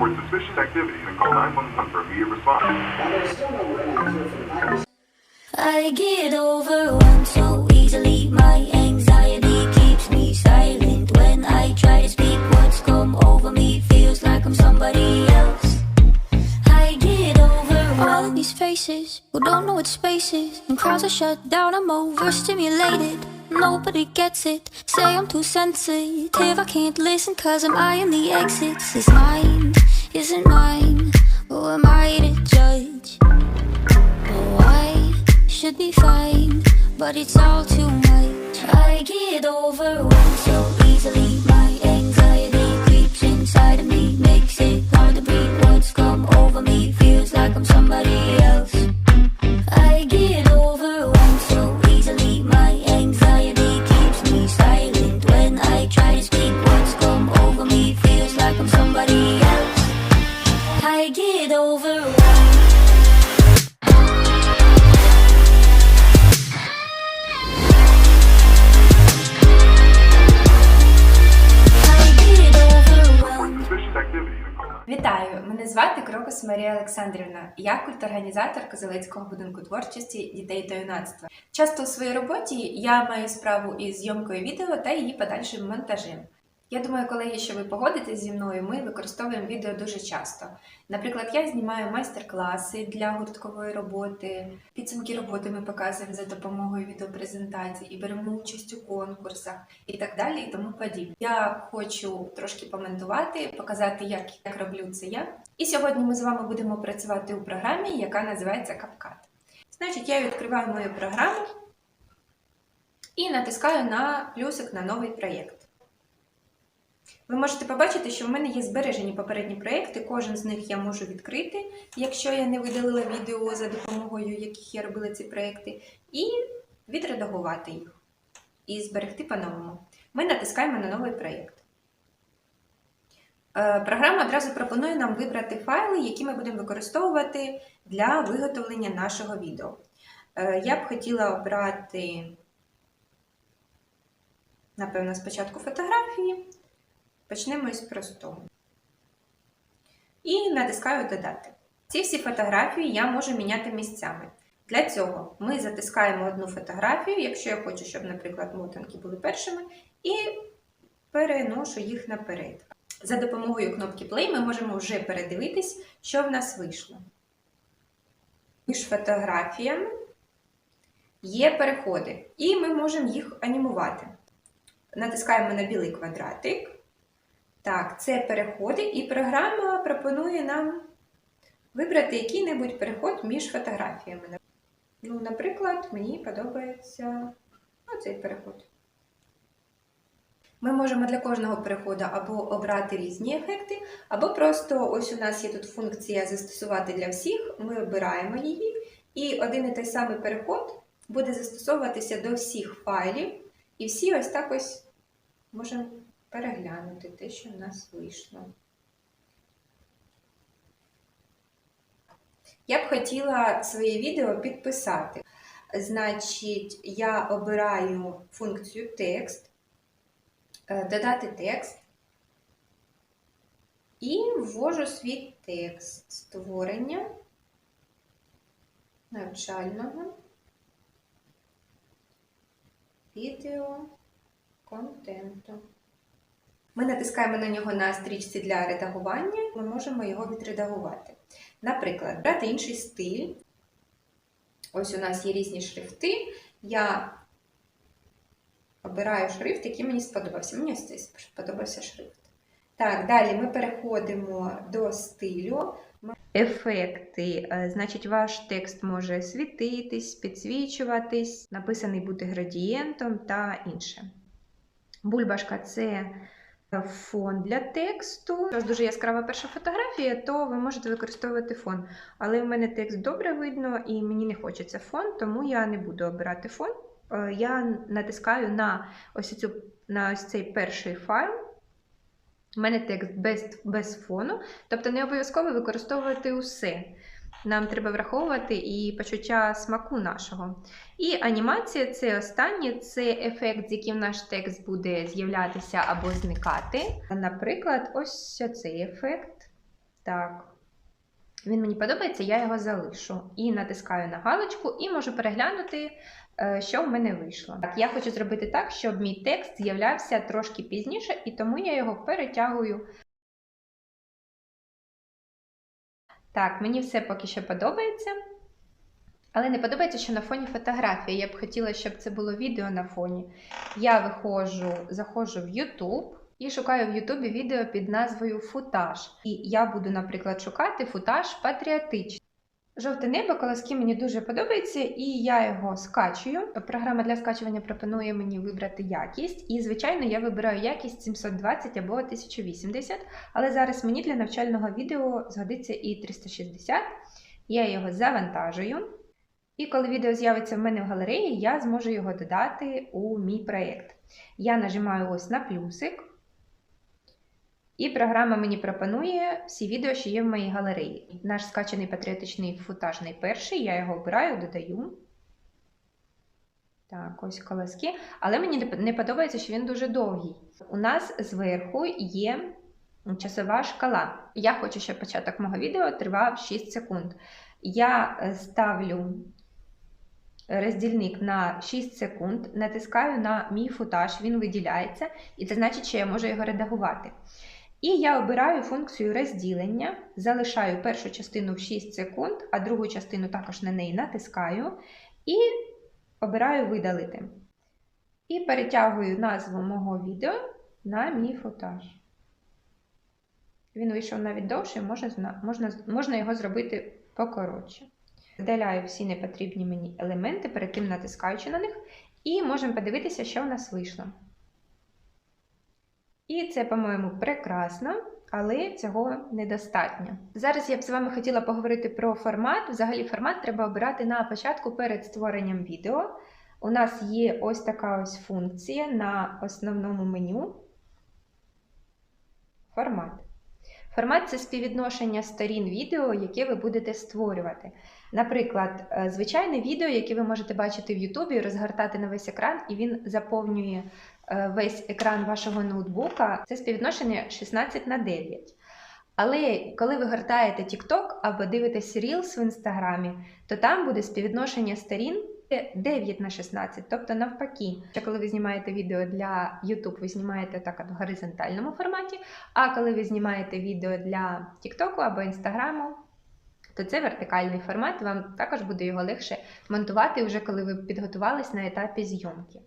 report suspicious activity and call 911 for immediate response. While there's still no word answer from Congress. I get overwhelmed so easily. My anxiety keeps me silent. When I try to speak, what's come over me feels like I'm somebody else. I get overwhelmed. All of these faces who don't know what space is. And crowds are shut down, I'm overstimulated. Nobody gets it. Say I'm too sensitive. I can't listen cause I'm eyeing the exits. This mind isn't mine. Who am I to judge? Oh, I should be fine, but it's all too much. I get overwhelmed so easily. My anxiety creeps inside of me, makes it hard to breathe. What's come over me feels like I'm somebody else. Марія Олександрівна. Я культорганізатор Козелецького будинку творчості дітей та юнацтва. Часто у своїй роботі я маю справу із зйомкою відео та її подальшим монтажем. Я думаю, колеги, що ви погодитесь зі мною, ми використовуємо відео дуже часто. Наприклад, я знімаю майстер-класи для гурткової роботи, підсумки роботи ми показуємо за допомогою відеопрезентацій і беремо участь у конкурсах і так далі, і тому подібне. Я хочу трошки поментувати, показати, як, як роблю це я. І сьогодні ми з вами будемо працювати у програмі, яка називається CapCut. Значить, я відкриваю мою програму і натискаю на плюсик на новий проєкт. Ви можете побачити, що в мене є збережені попередні проєкти, кожен з них я можу відкрити, якщо я не видалила відео за допомогою яких я робила ці проєкти, і відредагувати їх і зберегти по-новому. Ми натискаємо на новий проєкт. Е, Програма одразу пропонує нам вибрати файли, які ми будемо використовувати для виготовлення нашого відео. Е, Я б хотіла обрати, напевно, спочатку фотографії. Почнемо із простого. І натискаю Додати. Ці всі фотографії я можу міняти місцями. Для цього ми затискаємо одну фотографію, якщо я хочу, щоб, наприклад, мотанки були першими, і переношу їх наперед. За допомогою кнопки Play ми можемо вже передивитись, що в нас вийшло. Між фотографіями є переходи, і ми можемо їх анімувати. Натискаємо на білий квадратик. Так, це переходи, і програма пропонує нам вибрати який-небудь переход між фотографіями. Ну, наприклад, мені подобається оцей переход. Ми можемо для кожного переходу або обрати різні ефекти, або просто ось у нас є тут функція застосувати для всіх. Ми обираємо її, і один і той самий переход буде застосовуватися до всіх файлів. І всі ось так ось можемо переглянути те, що в нас вийшло. Я б хотіла своє відео підписати. Значить, я обираю функцію текст, е, додати текст і ввожу свій текст створення навчального відео контенту. Ми натискаємо на нього на стрічці для редагування, ми можемо його відредагувати. Наприклад, брати інший стиль. Ось у нас є різні шрифти. Я обираю шрифт, який мені сподобався. Мені ось цей сподобався шрифт. Так, далі ми переходимо до стилю. Ефекти. Е, Значить, ваш текст може світитись, підсвічуватись, написаний бути градієнтом та інше. Бульбашка це фон для тексту. Якщо дуже яскрава перша фотографія, то ви можете використовувати фон. Але в мене текст добре видно і мені не хочеться фон, тому я не буду обирати фон. Е, Я натискаю на ось, цю, на ось цей перший файл. У мене текст без, без фону, тобто не обов'язково використовувати усе. Нам треба враховувати і почуття смаку нашого. І анімація це останнє, це ефект, з яким наш текст буде з'являтися або зникати. Наприклад, ось цей ефект. Так. Він мені подобається, я його залишу. І натискаю на галочку, і можу переглянути, е, що в мене вийшло. Так, я хочу зробити так, щоб мій текст з'являвся трошки пізніше, і тому я його перетягую. Так, мені все поки що подобається. Але не подобається, що на фоні фотографії. Я б хотіла, щоб це було відео на фоні. Я виходжу, заходжу в YouTube і шукаю в YouTube відео під назвою Футаж. І я буду, наприклад, шукати футаж патріотичний. Жовте небо колоски мені дуже подобається, і я його скачую. Програма для скачування пропонує мені вибрати якість. І, звичайно, я вибираю якість 720 або 1080, але зараз мені для навчального відео згодиться і 360. Я його завантажую. І коли відео з'явиться в мене в галереї, я зможу його додати у мій проєкт. Я нажимаю ось на плюсик. І програма мені пропонує всі відео, що є в моїй галереї. Наш скачаний патріотичний футажний перший, я його обираю, додаю. Так, ось колоски. Але мені не подобається, що він дуже довгий. У нас зверху є часова шкала. Я хочу, щоб початок мого відео тривав 6 секунд. Я е, ставлю роздільник на 6 секунд, натискаю на мій футаж, він виділяється, і це значить, що я можу його редагувати. І я обираю функцію розділення, залишаю першу частину в 6 секунд, а другу частину також на неї натискаю і обираю видалити. І перетягую назву мого відео на мій футаж. Він вийшов навіть довше, можна, можна, можна його зробити покоротше. Видаляю всі непотрібні мені елементи, перед тим натискаючи на них, і можемо подивитися, що в нас вийшло. І це, по-моєму, прекрасно, але цього недостатньо. Зараз я б з вами хотіла поговорити про формат. Взагалі, формат треба обирати на початку перед створенням відео. У нас є ось така ось функція на основному меню. Формат. Формат це співвідношення сторін відео, яке ви будете створювати. Наприклад, е, звичайне відео, яке ви можете бачити в Ютубі, розгортати на весь екран, і він заповнює весь екран вашого ноутбука. Це співвідношення 16 на 9. Але коли ви гортаєте TikTok або дивитесь Reels в інстаграмі, то там буде співвідношення сторін 9 на 16, тобто навпаки. Що коли ви знімаєте відео для YouTube, ви знімаєте так в горизонтальному форматі, а коли ви знімаєте відео для TikTok або Інстаграму, то це вертикальний формат, вам також буде його легше монтувати, вже коли ви підготувались на етапі зйомки.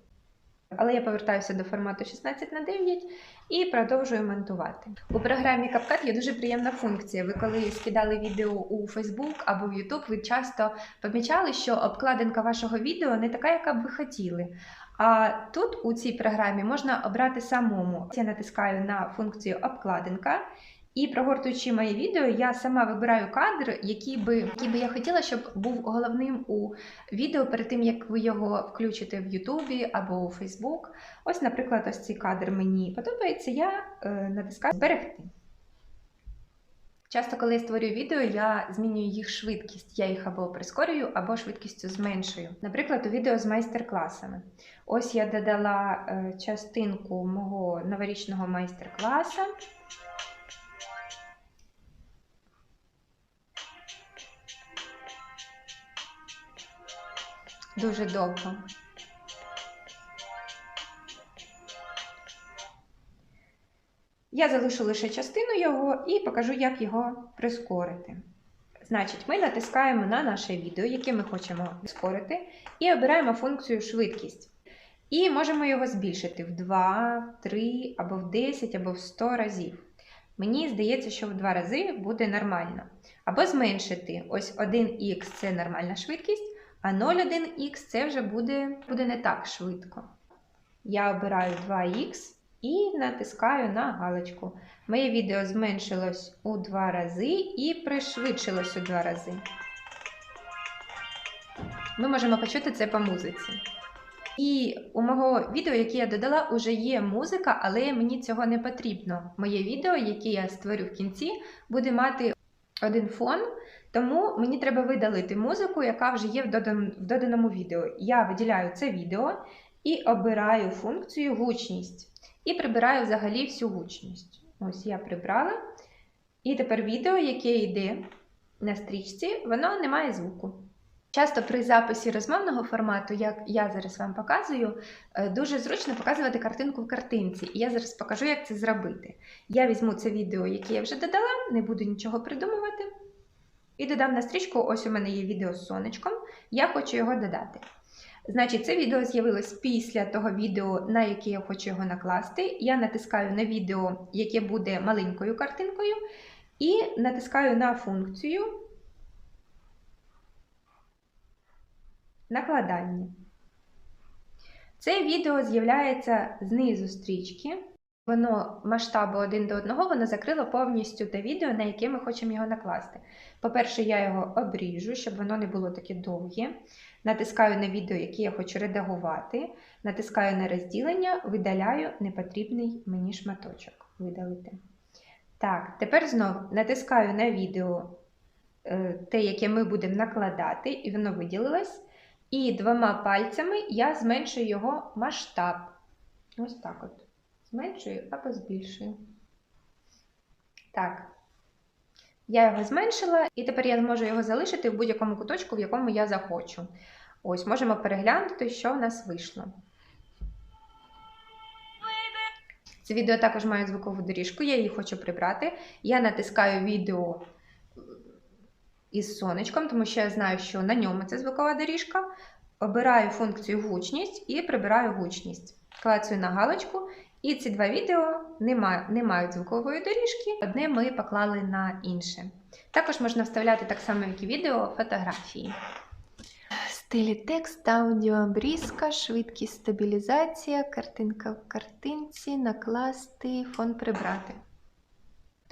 Але я повертаюся до формату 16 на 9 і продовжую монтувати. У програмі CapCut є дуже приємна функція. Ви коли скидали відео у Facebook або в YouTube, ви часто помічали, що обкладинка вашого відео не така, яка б ви хотіли. А тут у цій програмі можна обрати самому. Я натискаю на функцію обкладинка. І прогортуючи моє відео, я сама вибираю кадр, який би, який би я хотіла, щоб був головним у відео перед тим, як ви його включите в Ютубі або у Фейсбук. Ось, наприклад, ось цей кадр мені подобається, я е, натискаю Зберегти. Часто, коли я створюю відео, я змінюю їх швидкість. Я їх або прискорюю, або швидкістю зменшую. Наприклад, у відео з майстер-класами. Ось я додала е, частинку мого новорічного майстер-класу. Дуже довго. Я залишу лише частину його і покажу, як його прискорити. Значить, ми натискаємо на наше відео, яке ми хочемо прискорити, і обираємо функцію швидкість. І можемо його збільшити в 2, 3, або в 10, або в 100 разів. Мені здається, що в 2 рази буде нормально. Або зменшити. Ось 1х це нормальна швидкість. А 0,1х це вже буде, буде не так швидко. Я обираю 2х і натискаю на галочку. Моє відео зменшилось у 2 рази і пришвидшилось у 2 рази. Ми можемо почути це по музиці. І у мого відео, яке я додала, вже є музика, але мені цього не потрібно. Моє відео, яке я створю в кінці, буде мати один фон. Тому мені треба видалити музику, яка вже є в доданому відео. Я виділяю це відео і обираю функцію гучність. І прибираю взагалі всю гучність. Ось я прибрала. І тепер відео, яке йде на стрічці, воно не має звуку. Часто при записі розмовного формату, як я зараз вам показую, е, дуже зручно показувати картинку в картинці. І я зараз покажу, як це зробити. Я візьму це відео, яке я вже додала, не буду нічого придумувати. І додам на стрічку, ось у мене є відео з сонечком, я хочу його додати. Значить, це відео з'явилось після того відео, на яке я хочу його накласти. Я натискаю на відео, яке буде маленькою картинкою, і натискаю на функцію накладання. Це відео з'являється знизу стрічки. Воно масштабу один до одного, воно закрило повністю те відео, на яке ми хочемо його накласти. По-перше, я його обріжу, щоб воно не було таке довге. Натискаю на відео, яке я хочу редагувати. Натискаю на розділення, видаляю непотрібний мені шматочок. Видалити. Так, тепер знов натискаю на відео е, те, яке ми будемо накладати, і воно виділилось. І двома пальцями я зменшую його масштаб. Ось так от. Зменшую або збільшую. Так. Я його зменшила, і тепер я зможу його залишити в будь-якому куточку, в якому я захочу. Ось, можемо переглянути, що в нас вийшло. Це відео також має звукову доріжку, я її хочу прибрати. Я натискаю відео із сонечком, тому що я знаю, що на ньому це звукова доріжка. Обираю функцію гучність і прибираю гучність. Клацаю на галочку, і ці два відео не, маю, не мають звукової доріжки. Одне ми поклали на інше. Також можна вставляти так само, як і відео, фотографії. Стилі текст, аудіо, обрізка, швидкість стабілізація, картинка в картинці, накласти, фон прибрати.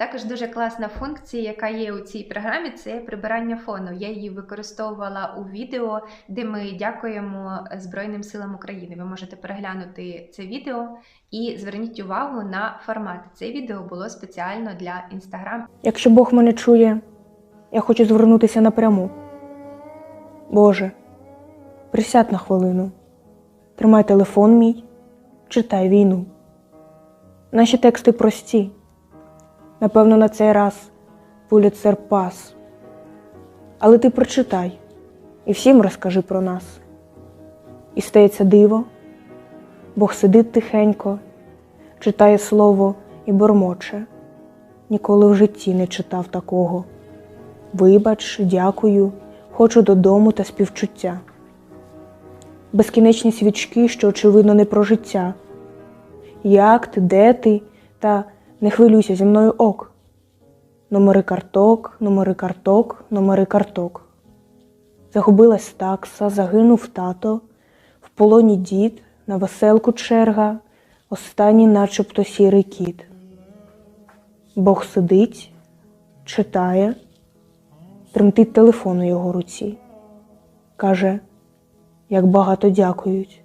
Також дуже класна функція, яка є у цій програмі, це прибирання фону. Я її використовувала у відео, де ми дякуємо Збройним силам України. Ви можете переглянути це відео і зверніть увагу на формат. Це відео було спеціально для Instagram. Якщо Бог мене чує, я хочу звернутися напряму. Боже, присядь на хвилину, тримай телефон мій, читай війну. Наші тексти прості. Напевно, на цей раз Пуліцер пас. Але ти прочитай і всім розкажи про нас. І стається диво, Бог сидить тихенько, читає слово і бормоче. Ніколи в житті не читав такого. Вибач, дякую, хочу додому та співчуття. Безкінечні свічки, що очевидно не про життя. Як ти, де ти, та не хвилюйся зі мною ок. Номери карток, номери карток, номери карток. Загубилась такса, загинув тато, в полоні дід, на веселку черга, останній начебто сірий кіт. Бог сидить, читає, тремтить телефон у його руці. Каже, як багато дякують,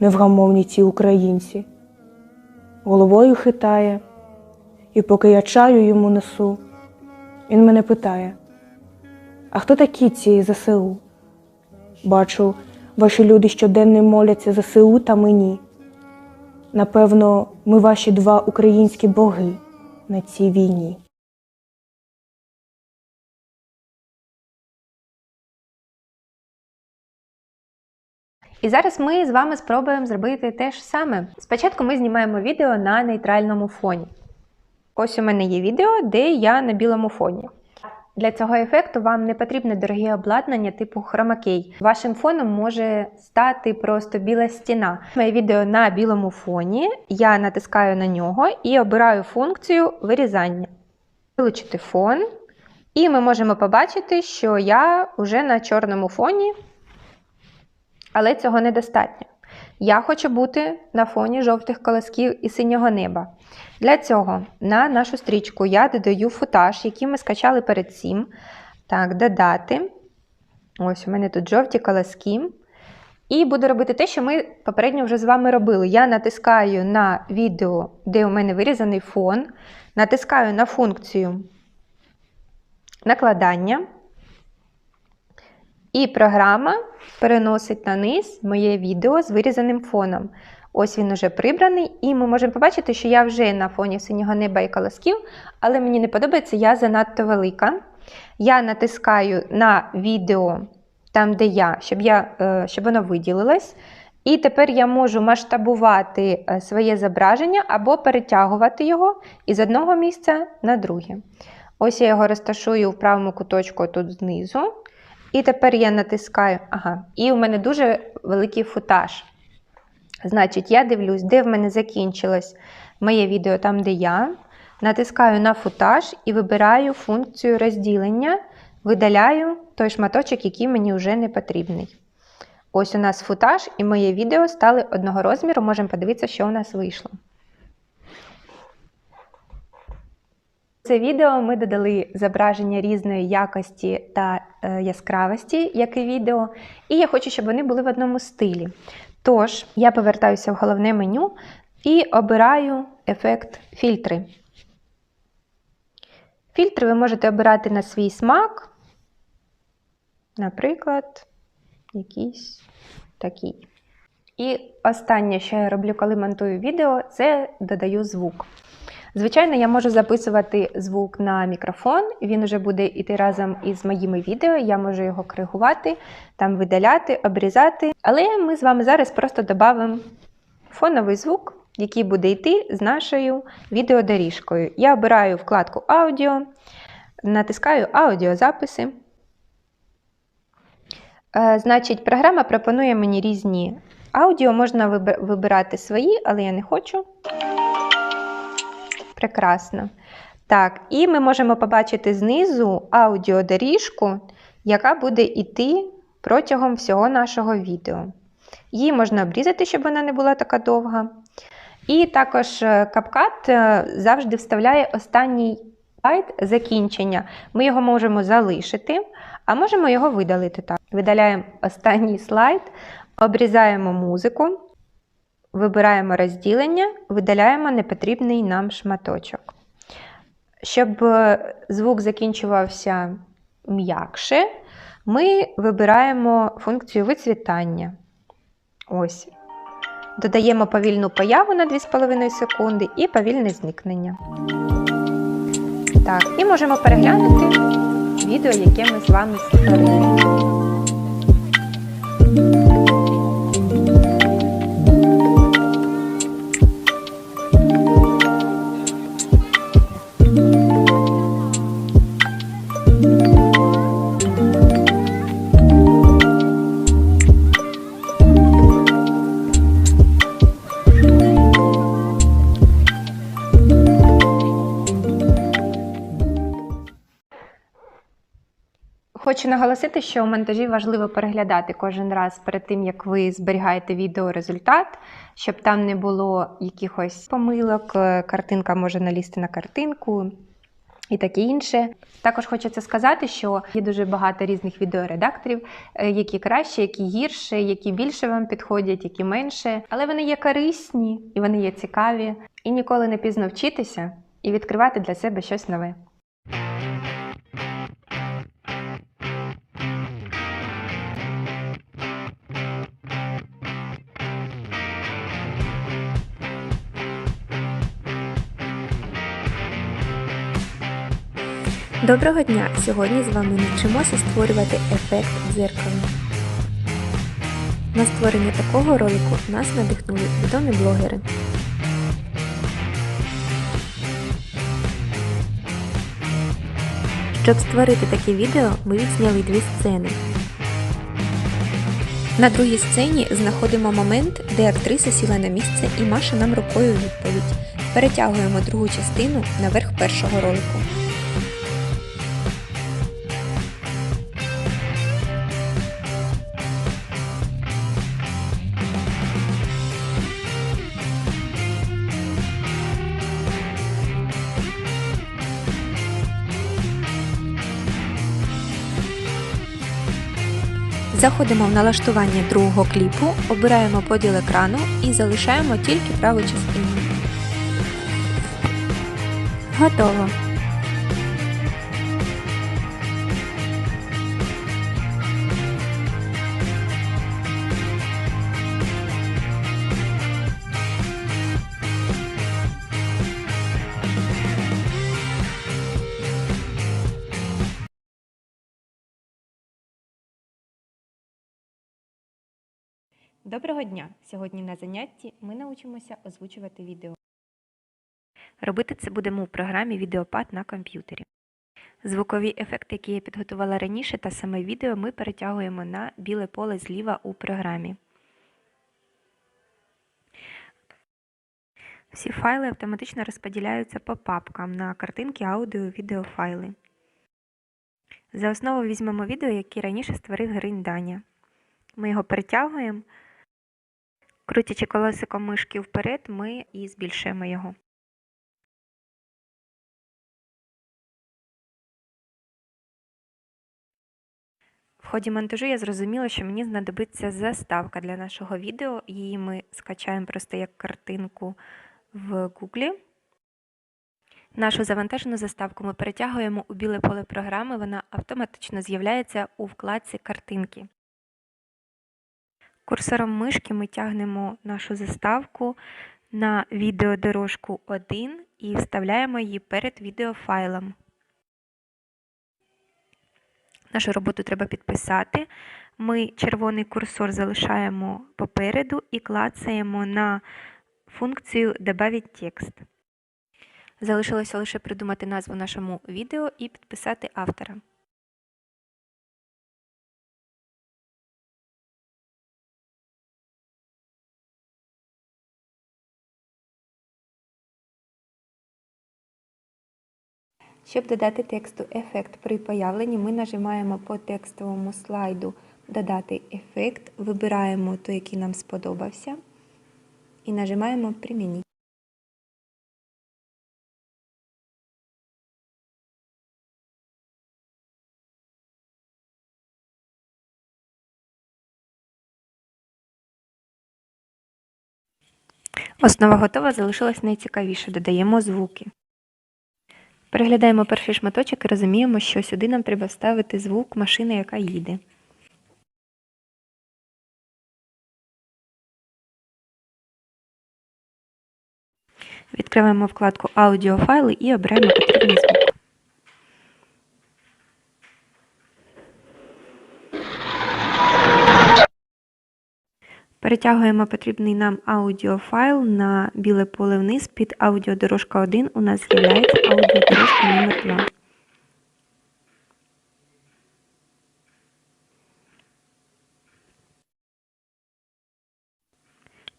невгамовні ці українці. Головою хитає, і поки я чаю йому несу, він мене питає: А хто такі ці ЗСУ? Бачу, ваші люди щоденно моляться ЗСУ та мені. Напевно, ми ваші два українські боги на цій війні. І зараз ми з вами спробуємо зробити те ж саме. Спочатку ми знімаємо відео на нейтральному фоні. Ось у мене є відео, де я на білому фоні. Для цього ефекту вам не потрібне дороге обладнання типу хромакей. Вашим фоном може стати просто біла стіна. Моє відео на білому фоні. Я натискаю на нього і обираю функцію вирізання. Вилучити фон. І ми можемо побачити, що я вже на чорному фоні, але цього недостатньо. Я хочу бути на фоні жовтих колосків і синього неба. Для цього на нашу стрічку я додаю футаж, який ми скачали перед цим. Так, додати. Ось у мене тут жовті колоски. І буду робити те, що ми попередньо вже з вами робили. Я натискаю на відео, де у мене вирізаний фон, натискаю на функцію накладання. І програма переносить на низ моє відео з вирізаним фоном. Ось він уже прибраний, і ми можемо побачити, що я вже на фоні синього неба і колосків, але мені не подобається, я занадто велика. Я натискаю на відео, там, де я, щоб, я, е, щоб воно виділилось. І тепер я можу масштабувати е, своє зображення або перетягувати його із одного місця на друге. Ось я його розташую в правому куточку тут знизу. І тепер я натискаю, ага, і у мене дуже великий футаж. Значить, я дивлюсь, де в мене закінчилось моє відео, там, де я. Натискаю на футаж і вибираю функцію розділення, видаляю той шматочок, який мені вже не потрібний. Ось у нас футаж і моє відео стали одного розміру. Можемо подивитися, що у нас вийшло. Це відео ми додали зображення різної якості та е, яскравості, як і відео, і я хочу, щоб вони були в одному стилі. Тож, я повертаюся в головне меню і обираю ефект фільтри. Фільтри ви можете обирати на свій смак. Наприклад, якийсь такий. І останнє, що я роблю, коли монтую відео, це додаю звук. Звичайно, я можу записувати звук на мікрофон, він вже буде йти разом із моїми відео, я можу його коригувати, там видаляти, обрізати. Але ми з вами зараз просто додамо фоновий звук, який буде йти з нашою відеодоріжкою. Я обираю вкладку аудіо, натискаю аудіозаписи. Е, Значить, програма пропонує мені різні аудіо, можна вибирати свої, але я не хочу. Прекрасно. Так, і ми можемо побачити знизу аудіодоріжку, яка буде йти протягом всього нашого відео. Її можна обрізати, щоб вона не була така довга. І також е, CapCut е, завжди вставляє останній слайд закінчення. Ми його можемо залишити, а можемо його видалити. Так. Видаляємо останній слайд, обрізаємо музику, вибираємо розділення, видаляємо непотрібний нам шматочок. Щоб е, звук закінчувався м'якше, ми вибираємо функцію вицвітання. Ось. Додаємо повільну появу на 2,5 секунди і повільне зникнення. Так, і можемо переглянути відео, яке ми з вами створили. Хочу наголосити, що у монтажі важливо переглядати кожен раз перед тим, як ви зберігаєте відео результат, щоб там не було якихось помилок, е, картинка може налізти на картинку і таке інше. Також хочеться сказати, що є дуже багато різних відеоредакторів, е, які краще, які гірше, які більше вам підходять, які менше. Але вони є корисні і вони є цікаві. І ніколи не пізно вчитися і відкривати для себе щось нове. Доброго дня! Сьогодні з вами навчимося створювати ефект дзеркала. На створення такого ролику нас надихнули відомі блогери. Щоб створити таке відео, ми відзняли дві сцени. На другій сцені знаходимо момент, де актриса сіла на місце і маше нам рукою відповідь. Перетягуємо другу частину наверх першого ролику. Заходимо в налаштування другого кліпу, обираємо поділ екрану і залишаємо тільки праву частину. Готово. Доброго дня! Сьогодні на занятті ми научимося озвучувати відео. Робити це будемо у програмі Відеопад на комп'ютері. Звукові ефекти, які я підготувала раніше, та саме відео ми перетягуємо на біле поле зліва у програмі. Всі файли автоматично розподіляються по папкам на картинки, аудіо, відеофайли. За основу візьмемо відео, яке раніше створив Гринь Даня. Ми його перетягуємо. Крутячи колесиком мишки вперед, ми і збільшуємо його. В ході монтажу я зрозуміла, що мені знадобиться заставка для нашого відео. Її ми скачаємо просто як картинку в Гуглі. Нашу завантажену заставку ми перетягуємо у біле поле програми, вона автоматично з'являється у вкладці картинки. Курсором мишки ми тягнемо нашу заставку на відеодорожку 1 і вставляємо її перед відеофайлом. Нашу роботу треба підписати. Ми червоний курсор залишаємо попереду і клацаємо на функцію «Добавить текст». Залишилося лише придумати назву нашому відео і підписати автора. Щоб додати тексту ефект при появленні, ми нажимаємо по текстовому слайду Додати ефект, вибираємо той, який нам сподобався, і нажимаємо Примініть. Основа готова, залишилось найцікавіше. Додаємо звуки. Переглядаємо перший шматочок і розуміємо, що сюди нам треба вставити звук машини, яка їде. Відкриваємо вкладку Аудіофайли і обираємо потрібний звук. Перетягуємо потрібний нам аудіофайл на біле поле вниз під аудіодорожка 1 у нас з'являється аудіодорожка номер 2.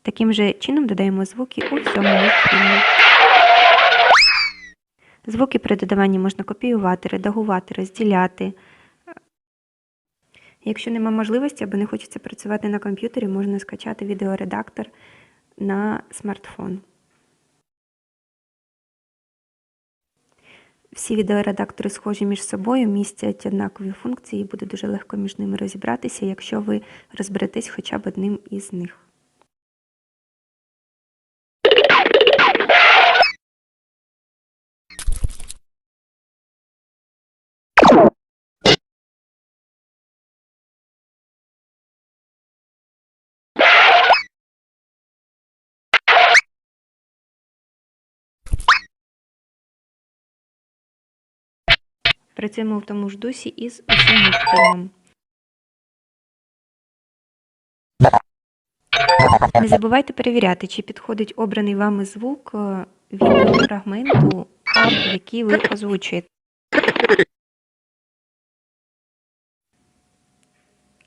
Таким же чином додаємо звуки у всьому мультфільмі. Звуки при додаванні можна копіювати, редагувати, розділяти. Якщо нема можливості або не хочеться працювати на комп'ютері, можна скачати відеоредактор на смартфон. Всі відеоредактори схожі між собою, містять однакові функції, і буде дуже легко між ними розібратися, якщо ви розберетесь хоча б одним із них. Працюємо в тому ж дусі із усім мультфільмом. Не забувайте перевіряти, чи підходить обраний вами звук е, відеофрагменту, який ви озвучуєте.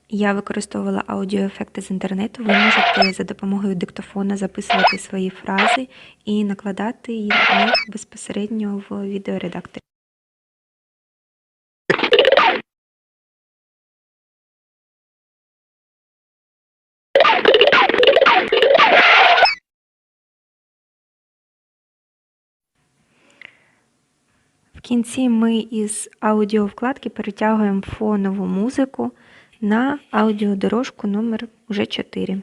Я використовувала аудіоефекти з інтернету. Ви можете за допомогою диктофона записувати свої фрази і накладати їх безпосередньо в відеоредакторі. В кінці ми із аудіовкладки перетягуємо фонову музику на аудіодорожку номер уже 4.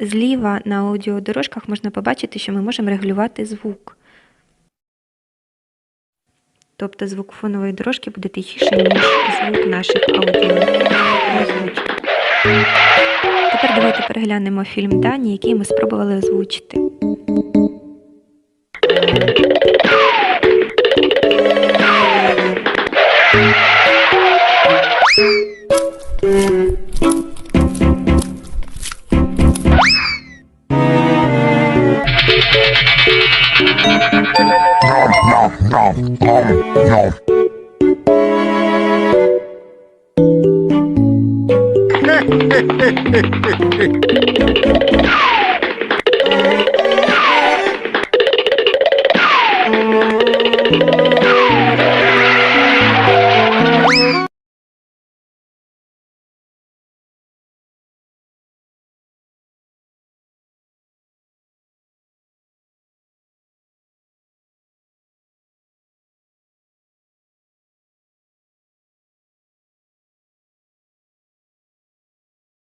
Зліва на аудіодорожках можна побачити, що ми можемо регулювати звук. Тобто звук фонової дорожки буде тихіший, ніж звук наших аудіоозвучок. Тепер давайте переглянемо фільм Дані, який ми спробували озвучити.